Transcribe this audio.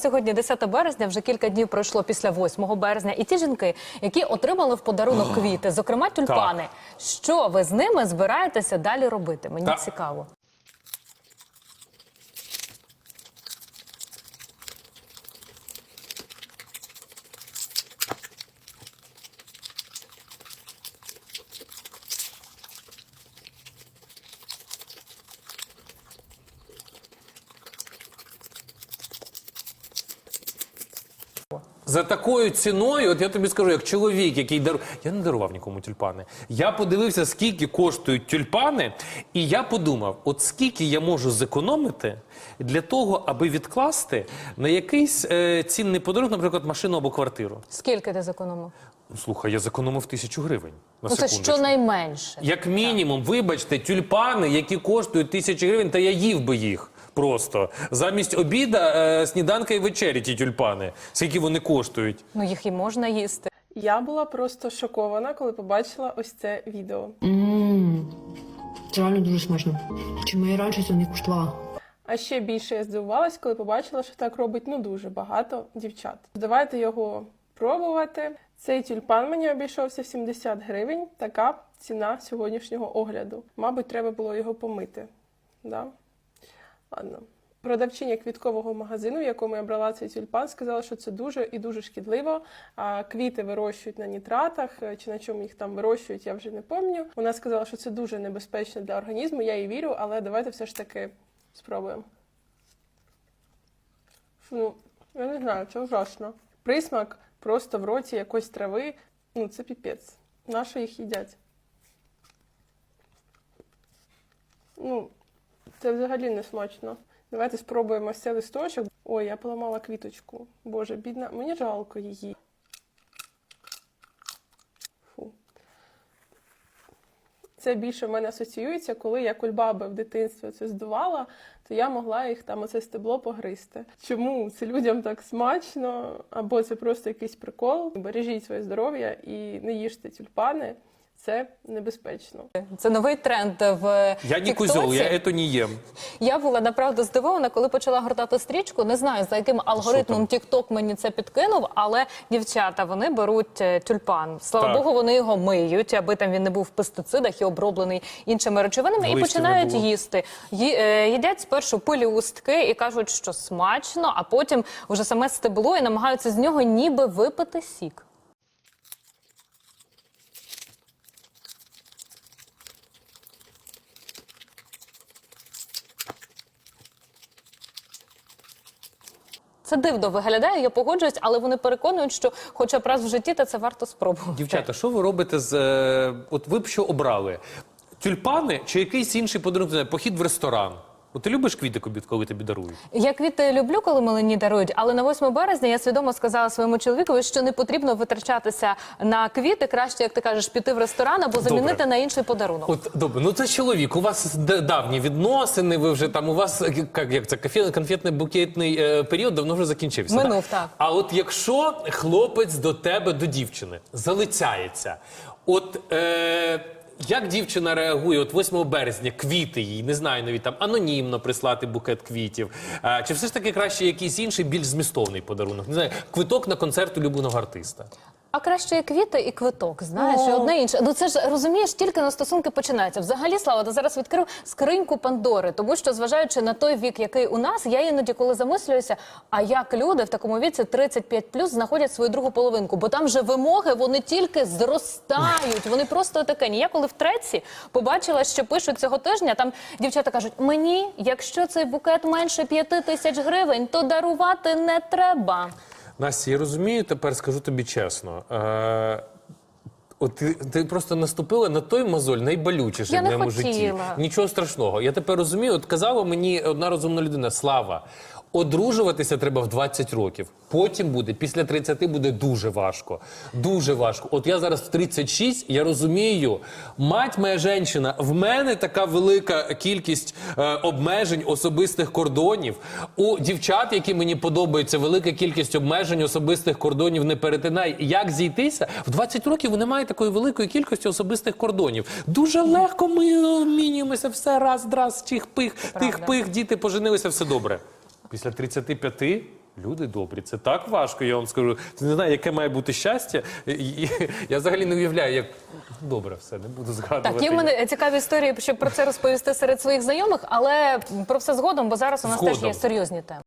нас сьогодні 10 березня, вже кілька днів пройшло після 8 березня. І ті жінки, які отримали в подарунок квіти, зокрема тюльпани. Що ви з ними збираєтеся далі робити? Мені Так. цікаво. За такою ціною, от я тобі скажу, як чоловік, який дарує. Я не дарував нікому тюльпани. Я подивився, скільки коштують тюльпани, і я подумав, от скільки я можу зекономити для того, аби відкласти на якийсь е, цінний подарунок, наприклад, машину або квартиру. Скільки ти зекономив? Ну, Слухай, я зекономив тисячу гривень. На Ну це секундочку. щонайменше. Як мінімум, вибачте, тюльпани, які коштують тисячі гривень, та я їв би їх просто. Замість обіда, е, сніданка і вечері ті тюльпани. Скільки вони коштують? Ну їх і можна їсти. Я була просто шокована, коли побачила ось це відео. Ммм, це реально дуже смачно. Чому я раніше цього не куштувала? А ще більше я здивувалась, коли побачила, що так робить ну дуже багато дівчат. Давайте його пробувати. Цей тюльпан мені обійшовся в 70 гривень. Така ціна сьогоднішнього огляду. Мабуть, треба було його помити. Да? Ладно. Продавчиня квіткового магазину, в якому я брала цей тюльпан, сказала, що це дуже і дуже шкідливо. А квіти вирощують на нітратах е, чи на чому їх там вирощують, я вже не пам'ятаю. Вона сказала, що це дуже небезпечно для організму. Я їй вірю, але давайте все ж таки спробуємо. Ну, я не знаю, це ужасно. Присмак просто в роті якоїсь трави. Ну, це піпець. Нащо їх їдять? Ну, це взагалі не смачно. Давайте спробуємо цей листочок. Ой, я поламала квіточку. Боже, бідна, мені жалко її. Фу. Це більше в мене асоціюється, коли я кульбаби в дитинстві це здувала, то я могла їх там оце стебло погризти. Чому це людям так смачно? Або це просто якийсь прикол? Бережіть своє здоров'я і не їжте тюльпани. Це небезпечно. Це новий тренд в Я не Тіктоці. я это не ем. Я була направду здивована, коли почала гортати стрічку. Не знаю за яким алгоритмом TikTok мені це підкинув, але дівчата вони беруть е, тюльпан. Слава Так. Богу, вони його миють, аби там він не був в пестицидах і оброблений іншими речовинами, і починають їсти. Ї- е, їдять спершу пелюстки і кажуть, що смачно, а потім вже саме стебло і намагаються з нього ніби випити сік. Це дивно виглядає, я погоджуюсь, але вони переконують, що хоча б раз в житті, та це варто спробувати. Дівчата, що ви робите з. е, От ви б що обрали? Тюльпани чи якийсь інший подарунок? Похід в ресторан. От ти любиш квіти, коли- тобі дарують? Я квіти люблю, коли мені дарують, але на 8 березня я свідомо сказала своєму чоловікові, що не потрібно витрачатися на квіти. Краще, як ти кажеш, піти в ресторан або замінити Добре. на інший подарунок. От добре, ну це чоловік. У вас давні відносини. Ви вже там у вас як, як це конфет- конфетно-букетний е, період давно вже закінчився. Минув, так. А от якщо хлопець до тебе, до дівчини, залицяється, от. Е, як дівчина реагує от 8 березня, квіти їй, не знаю, навіть там анонімно прислати букет квітів. А, чи все ж таки краще якийсь інший, більш змістовний подарунок? Не знаю, квиток на концерт улюбленого артиста. А краще і квіти, і квиток. Знаєш, і Ну. одне інше. Ну це ж розумієш, тільки на стосунки починаються. Взагалі, слава, ти зараз відкрив скриньку Пандори, тому що, зважаючи на той вік, який у нас, я іноді коли замислююся, а як люди в такому віці 35 знаходять свою другу половинку, бо там же вимоги вони тільки зростають. Вони просто таке. Я коли в треці побачила, що пишуть цього тижня, там дівчата кажуть: мені, якщо цей букет менше 5 тисяч гривень, то дарувати не треба. Настя, я розумію, тепер скажу тобі чесно. Е, от ти, ти просто наступила на той мозоль найболючіше Я в не моєму житті. Нічого страшного. Я тепер розумію, от казала мені одна розумна людина, Слава. Одружуватися треба в 20 років. Потім буде, після 30 буде дуже важко. Дуже важко. От я зараз в 36, я розумію, мать моя жінка, в мене така велика кількість е, обмежень особистих кордонів. У дівчат, які мені подобаються, велика кількість обмежень особистих кордонів не перетинає. Як зійтися? В 20 років немає такої великої кількості особистих кордонів. Дуже легко ми обмінюємося все раз, раз, чих пих, тих пих, діти поженилися, все добре. Після 35 Люди добрі, це так важко, я вам скажу. Ти не знаю, яке має бути щастя. І- і- Я взагалі не уявляю, як добре, все, не буду згадувати. Так, є в мене цікаві історії, щоб про це розповісти серед своїх знайомих, але про все згодом, бо зараз у нас теж Згодом. є серйозні теми.